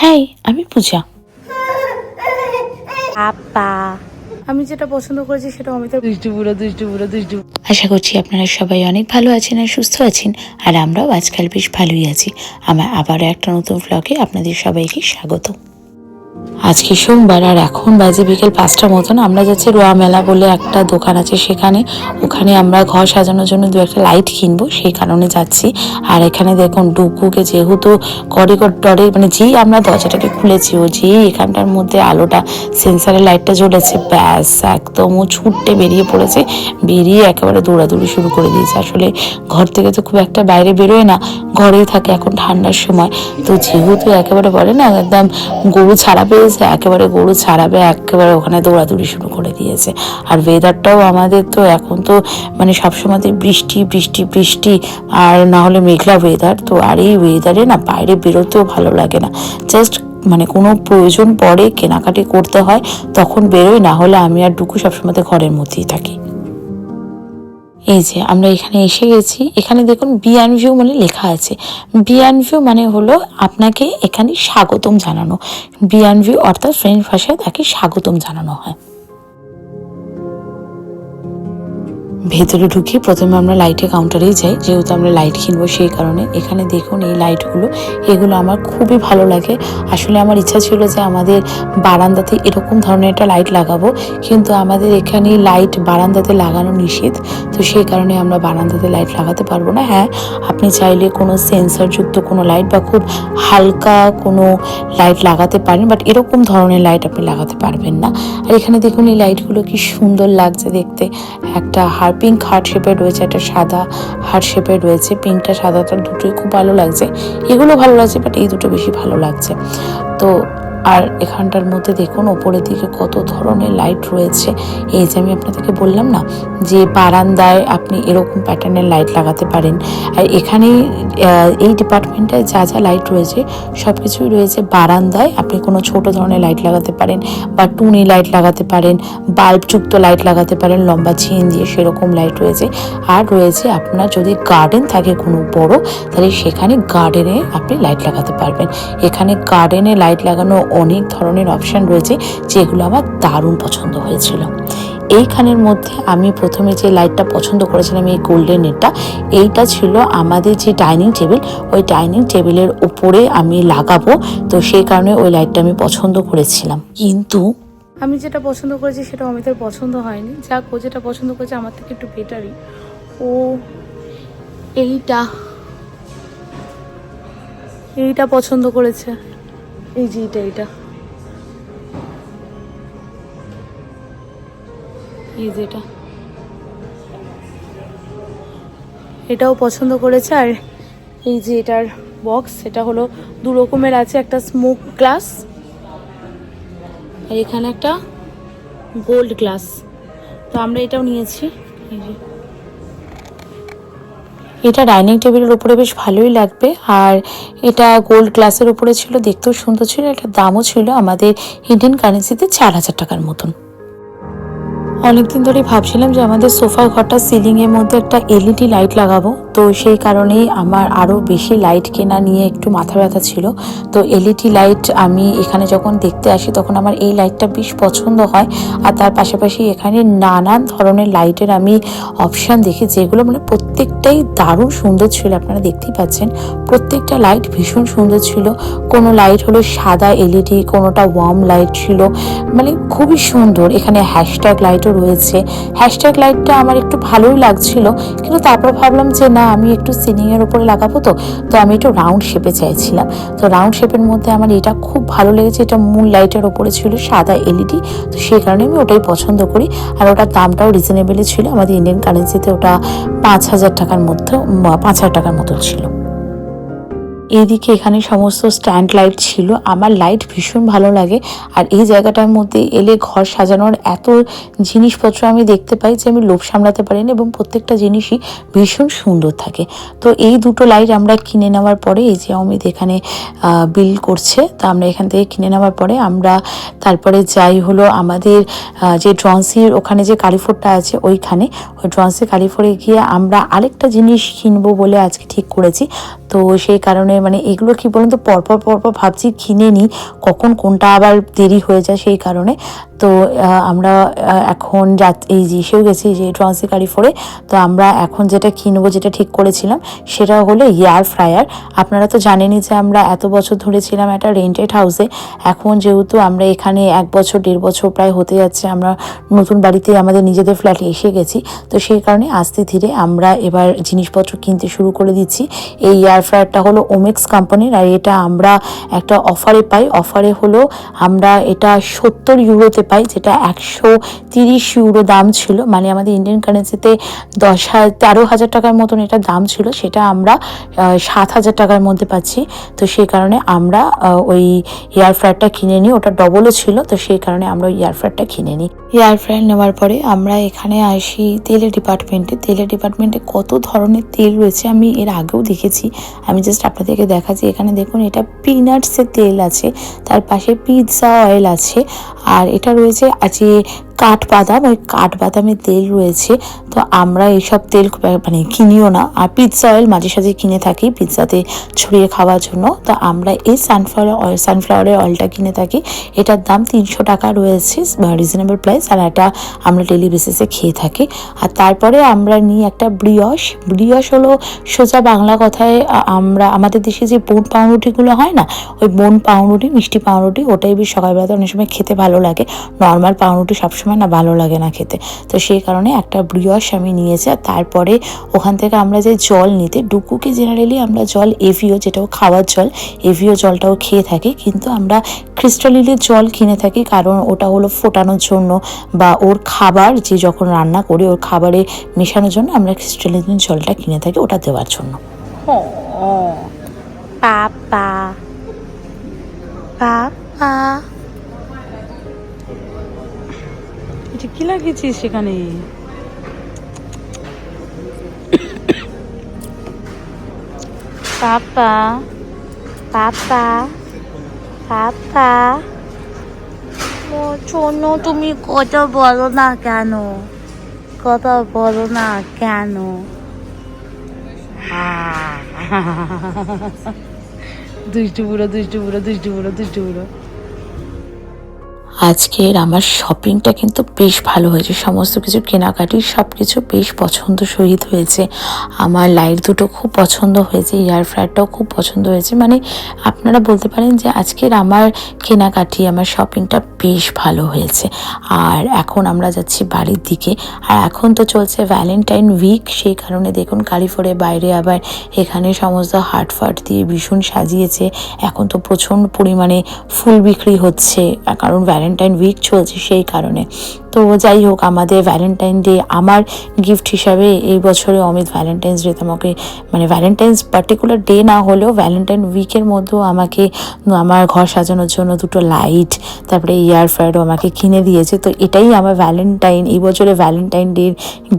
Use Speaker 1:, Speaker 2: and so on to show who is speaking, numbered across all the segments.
Speaker 1: High আমি পূজা।
Speaker 2: আপা আমি যেটা পছন্দ করেছি সেটা অমিতা
Speaker 3: দুষ্টু বুড়ো দুষ্টু বুড়ো দুষ্টু
Speaker 1: আশা করছি আপনারা সবাই অনেক ভালো আছেন আর সুস্থ আছেন আর আমরাও আজকাল বেশ ভালোই আছি। আমার আবারও একটা নতুন ব্লগে আপনাদের সবাইকে স্বাগত আজকে সোমবার আর এখন বাজে বিকেল পাঁচটা মতন। আমরা যাচ্ছি রোয়া মেলা বলে একটা দোকান আছে সেখানে। ওখানে আমরা ঘর সাজানোর জন্য দু একটা লাইট কিনবো, সেই কারণে যাচ্ছি। আর এখানে দেখুন ডুকুকে যেহেতু করিডর ডরে মানে যেই আমরা দরজাটাকে খুলেছি, ও যেই এখানটার মধ্যে আলোটা, সেন্সারের লাইটটা জ্বলেছে, ব্যাস একদম ও ছুটতে বেরিয়ে পড়েছে। বেরিয়ে একেবারে দৌড়াদৌড়ি শুরু করে দিয়েছে। আসলে ঘর থেকে তো খুব একটা বাইরে বেরোয় না, ঘরেই থাকে এখন ঠান্ডার সময়। তো যেহেতু একেবারে বলে না একদম গরু ছাড়া পেয়েছে একেবারে গরু ছাড়াবে, একেবারে ওখানে দৌড়াদৌড়ি শুরু করে দিয়েছে। আর ওয়েদারটাও আমাদের তো এখন তো মানে সবসময় বৃষ্টি বৃষ্টি বৃষ্টি, আর না হলে মেঘলা ওয়েদার তো আর এই ওয়েদারে না বাইরে বেরোতেও ভালো লাগে না। জাস্ট মানে কোনো প্রয়োজন পড়ে কেনাকাটি করতে হয়, তখন বেরোই, না হলে আমি আর ডুকু সবসময় ঘরের মধ্যেই থাকি। এই যে, আমরা এখানে এসে গেছি। এখানে দেখুন বিয়ান ভিউ মানে লেখা আছে। বিয়ান ভিউ মানে হলো আপনাকে এখানে স্বাগতম জানানো। বিয়ান ভিউ অর্থাৎ ফ্রেঞ্চ ভাষায় তাকে স্বাগতম জানানো হয়। ভেতরে ঢুকি প্রথমে আমরা লাইটের কাউন্টারেই যাই। যেহেতু আমরা লাইট কিনবো সেই কারণে এখানে দেখুন এই লাইটগুলো এগুলো আমার খুবই ভালো লাগে। আসলে আমার ইচ্ছা ছিল যে আমাদের বারান্দাতে এরকম ধরনের একটা লাইট লাগাবো, কিন্তু আমাদের এখানে লাইট বারান্দাতে লাগানো নিষেধ। তো সেই কারণে আমরা বারান্দাতে লাইট লাগাতে পারব না। হ্যাঁ আপনি চাইলে কোনো সেন্সরযুক্ত কোনো লাইট বা খুব হালকা কোনো লাইট লাগাতে পারেন বাট এরকম ধরনের লাইট আপনি লাগাতে পারবেন না। আর এখানে দেখুন এই লাইটগুলো কি সুন্দর লাগছে দেখতে। একটা হার পিঙ্ক হার্ট শেপে রয়েছে, একটা সাদা হার্ট শেপে রয়েছে পিঙ্কটা সাদাটা দুটোই খুব ভালো লাগছে। এগুলো ভালো লাগছে বাট এই দুটো বেশি ভালো লাগছে। তো আর এখানটার মধ্যে দেখুন, ওপরের দিকে কত ধরনের লাইট রয়েছে। এই যে আমি আপনাদেরকে বললাম না, যে বারান্দায় আপনি এরকম প্যাটার্নের লাইট লাগাতে পারেন। আর এখানে এই ডিপার্টমেন্টে যা যা লাইট রয়েছে সব কিছুই রয়েছে বারান্দায়। আপনি কোনো ছোট ধরনের লাইট লাগাতে পারেন বা টুনি লাইট লাগাতে পারেন বাল্বযুক্ত লাইট লাগাতে পারেন, লম্বা ছিন দিয়ে সেরকম লাইট রয়েছে। আর রয়েছে আপনার যদি গার্ডেন থাকে কোনো বড়, তাহলে সেখানে গার্ডেনে আপনি লাইট লাগাতে পারবেন। এখানে গার্ডেনে লাইট লাগানো অনেক ধরনের অপশান রয়েছে যেগুলো আমার দারুণ পছন্দ হয়েছিল। এইখানের মধ্যে আমি প্রথমে যে লাইটটা পছন্দ করেছিলাম, এই গোল্ডেন নেটটা এইটা ছিল আমাদের যে ডাইনিং টেবিল ওই ডাইনিং টেবিলের উপরে আমি লাগাবো। তো সেই কারণে ওই লাইটটা আমি পছন্দ করেছিলাম। কিন্তু
Speaker 2: আমি যেটা পছন্দ করেছি সেটা অমিতাভ পছন্দ হয়নি। যাক, ও যেটা পছন্দ করেছে আমার থেকে একটু বেটারই ও এইটা এইটা পছন্দ করেছে। এই যে এইটা এই যে এটা। এটাও পছন্দ করেছে, আর এই যে এটার বক্স এটা হলো দু রকমের আছে, একটা স্মোক গ্লাস আর এখানে একটা গোল্ড গ্লাস তো আমরা এটাও নিয়েছি, এই যে।
Speaker 1: এটা ডাইনিং টেবিলের উপরে বেশ ভালোই লাগবে। আর এটা গোল্ড গ্লাসের উপরে ছিল, দেখতেও সুন্দর ছিল, এটার দামও ছিল আমাদের ইন্ডিয়ান কারেন্সিতে চার হাজার টাকার মতন। অনেকদিন ধরে ভাবছিলাম যে আমাদের সোফা ঘরটা সিলিং এর মধ্যে একটা এলইডি লাইট লাগাবো। তো সেই কারণেই আমার আরও বেশি লাইট কেনা নিয়ে একটু মাথা ব্যথা ছিল। তো এলইডি লাইট আমি এখানে যখন দেখতে আসি, তখন আমার এই লাইটটা বেশ পছন্দ হয়। আর তার পাশাপাশি এখানে নানান ধরনের লাইটের আমি অপশান দেখি, যেগুলো মানে প্রত্যেকটাই দারুণ সুন্দর ছিল, আপনারা দেখতেই পাচ্ছেন। প্রত্যেকটা লাইট ভীষণ সুন্দর ছিল। কোনো লাইট হলো সাদা এলইডি কোনোটা ওয়ার্ম লাইট ছিল। মানে খুবই সুন্দর। এখানে হ্যাশট্যাগ লাইটও রয়েছে। হ্যাশট্যাগ লাইটটা আমার একটু ভালোই লাগছিল, কিন্তু তারপর ভাবলাম যে না, আমি একটু সিলিংয়ের ওপরে লাগাবো তো তো আমি একটু রাউন্ড শেপে চাইছিলাম। তো রাউন্ড শেপের মধ্যে আমার এটা খুব ভালো লেগেছে, এটা মূল লাইটের ওপরে ছিল, সাদা এলইডি তো সেই কারণে আমি ওটাই পছন্দ করি। আর ওটার দামটাও রিজনেবলই ছিল, আমাদের ইন্ডিয়ান কারেন্সিতে ওটা পাঁচ হাজার টাকার মধ্যে পাঁচ হাজার টাকার মতো ছিল। এইদিকে এখানে সমস্ত স্ট্যান্ড লাইট ছিল। আমার লাইট ভীষণ ভালো লাগে। আর এই জায়গাটার মধ্যে এলে ঘর সাজানোর এত জিনিসপত্র আমি দেখতে পাই যে আমি লোভ সামলাতে পারি না এবং প্রত্যেকটা জিনিসই ভীষণ সুন্দর থাকে। তো এই দুটো লাইট আমরা কিনে নেওয়ার পরে, এই যে অমিত এখানে বিল করছে, তো আমরা এখান থেকে কিনে নেওয়ার পরে আমরা তারপরে যাই হলো আমাদের যে ড্রন্সির ওখানে যে কালিফোরটা আছে ওইখানে। ওই ড্রন্সি কালিফোরে গিয়ে আমরা আরেকটা জিনিস কিনবো বলে আজকে ঠিক করেছি। তো সেই কারণে মানে এগুলো কী বলুন তো, পরপর পরপর ভাবছি কিনে নিই কখন কোনটা আবার দেরি হয়ে যায় সেই কারণে। তো আমরা এখন যা এই এসেও গেছি যে ট্রান্সি গাড়ি ফোরে তো আমরা এখন যেটা কিনবো যেটা ঠিক করেছিলাম, সেটা হলো এয়ার ফ্রায়ার আপনারা তো জানেনই যে আমরা এত বছর ধরে ছিলাম একটা রেন্টেড হাউসে এখন যেহেতু আমরা এখানে এক বছর, দেড় বছর প্রায় হতে যাচ্ছে, আমরা নতুন বাড়িতে আমাদের নিজেদের ফ্ল্যাটে এসে গেছি। তো সেই কারণে আস্তে ধীরে আমরা এবার জিনিসপত্র কিনতে শুরু করে দিচ্ছি। এই এয়ার ফ্রায়ারটা হলো ওমেক্স কোম্পানির আর এটা আমরা একটা অফারে পাই। অফারে হলো আমরা এটা সত্তর ইউরোতে পাই, যেটা একশো তিরিশ ইউরো দাম ছিল। মানে আমাদের ইন্ডিয়ান কারেন্সিতে দশ হাজার তেরো হাজার টাকার মতন এটা দাম ছিল। সেটা আমরা সাত হাজার টাকার মধ্যে পাচ্ছি। তো সেই কারণে আমরা ওই এয়ার ফ্রায়ারটা কিনে নিই। ওটা ডবলও ছিল। তো সেই কারণে আমরা ওই এয়ার ফ্রায়ারটা কিনে নিই। এয়ার ফ্রায়ার নেওয়ার পরে আমরা এখানে আসি তেলের ডিপার্টমেন্টে তেলের ডিপার্টমেন্টে কত ধরনের তেল রয়েছে আমি এর আগেও দেখেছি। আমি জাস্ট আপনাদেরকে দেখাচ্ছি। এখানে দেখুন, এটা পিনাটসের তেল আছে। তার পাশে পিৎজা অয়েল আছে। আর এটা রয়েছে আছে কাঠবাদাম, ওই কাঠবাদামের তেল রয়েছে। তো আমরা এইসব তেল মানে কিনিও না। আর পিৎজা অয়েল মাঝে সাঝে কিনে থাকি পিৎজাতে ছড়িয়ে খাওয়ার জন্য। তো আমরা এই সানফ্লাওয়ার অয়েল সানফ্লাওয়ারের অয়েলটা কিনে থাকি। এটার দাম তিনশো টাকা রয়েছে রিজনেবল প্রাইস আর এটা আমরা ডেলি বেসিসে খেয়ে থাকি। আর তারপরে আমরা নিই একটা ব্রিয়স ব্রিয়স হলো সোজা বাংলা কথায় আমরা, আমাদের দেশে যে বোন পাউরুটিগুলো হয় না, ওই বোন পাউরুটি, মিষ্টি পাউরুটি, ওটাই বেশ সকালবেলাতে অনেক সময় খেতে ভালো লাগে। নর্মাল পাউরুটি সবসময় না ভালো লাগে না খেতে। তো সেই কারণে একটা ব্রিয়স আমি নিয়েছি আর তারপরে ওখান থেকে আমরা যে জল নিতে, ডুকুকে জেনারেলি আমরা জল এভিও যেটাও খাওয়ার জল, এভিও জলটাও খেয়ে থাকি। কিন্তু আমরা ক্রিস্টালিলের জল কিনে থাকি কারণ ওটা হলো ফোটানোর জন্য বা ওর খাবার যে যখন রান্না করি, ওর খাবারে মেশানোর জন্য আমরা ক্রিস্টালিনের জলটা কিনে থাকি ওটা দেওয়ার জন্য।
Speaker 2: পাপা। পাপা। এটা কি লাগিয়েছিস সেখানে? পাপা পাপা পাপা। শোন তুমি কথা বলো না কেন? কথা বলো না কেন? দুষ্টু বুড়ো দুষ্টু বুড়ো দুষ্টু বুড়ো দুষ্টু বুড়ো।
Speaker 1: আজকের আমার শপিংটা কিন্তু বেশ ভালো হয়েছে। সমস্ত কিছু কেনাকাটি সব কিছু বেশ পছন্দ সহিত হয়েছে। আমার লাইট দুটো খুব পছন্দ হয়েছে এয়ার ফ্রায়ারটাও খুব পছন্দ হয়েছে। মানে আপনারা বলতে পারেন যে আজকের আমার কেনাকাটি, আমার শপিংটা বেশ ভালো হয়েছে। আর এখন আমরা যাচ্ছি বাড়ির দিকে। আর এখন তো চলছে ভ্যালেন্টাইন উইক সেই কারণে দেখুন কালিফোরে বাইরে আবার এখানে সমস্ত হাট ফাট দিয়ে ভীষণ সাজিয়েছে। এখন তো প্রচণ্ড পরিমাণে ফুল বিক্রি হচ্ছে। কারণ ভ্যালেন্টাইন উইক চলছে সেই কারণে। তো যাই হোক, আমাদের ভ্যালেন্টাইন ডে আমার গিফট হিসাবে এই বছরে অমিত ভ্যালেন্টাইন্স ডে আমাকে মানে ভ্যালেন্টাইন্স পার্টিকুলার ডে না হলেও ভ্যালেন্টাইন উইকের মধ্যেও আমাকে, আমার ঘর সাজানোর জন্য দুটো লাইট তারপরে এয়ার ফ্রায়ারও আমাকে কিনে দিয়েছে। তো এটাই আমার ভ্যালেন্টাইন এই বছরে ভ্যালেন্টাইন ডের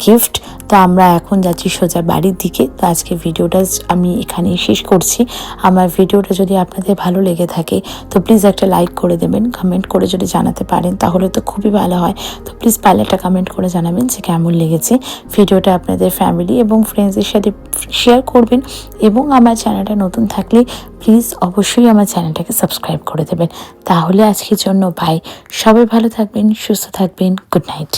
Speaker 1: গিফট তো আমরা এখন যাচ্ছি সোজা বাড়ির দিকে। তো আজকে ভিডিওটা আমি এখানেই শেষ করছি। আমার ভিডিওটা যদি আপনাদের ভালো লেগে থাকে, তো প্লিজ একটা লাইক করে দেবেন কমেন্ট করে যদি জানাতে পারেন, তাহলে তো খুবই ভালো হয়। তো প্লিজ পারলে একটা কমেন্ট করে জানাবেন যে কেমন লেগেছে ভিডিওটা আপনাদের ফ্যামিলি এবং ফ্রেন্ডসের সাথে শেয়ার করবেন এবং আমার চ্যানেলটা নতুন থাকলে প্লিজ অবশ্যই আমার চ্যানেলটাকে সাবস্ক্রাইব করে দেবেন। তাহলে আজকের জন্য ভাই সবাই ভালো থাকবেন, সুস্থ থাকবেন গুড নাইট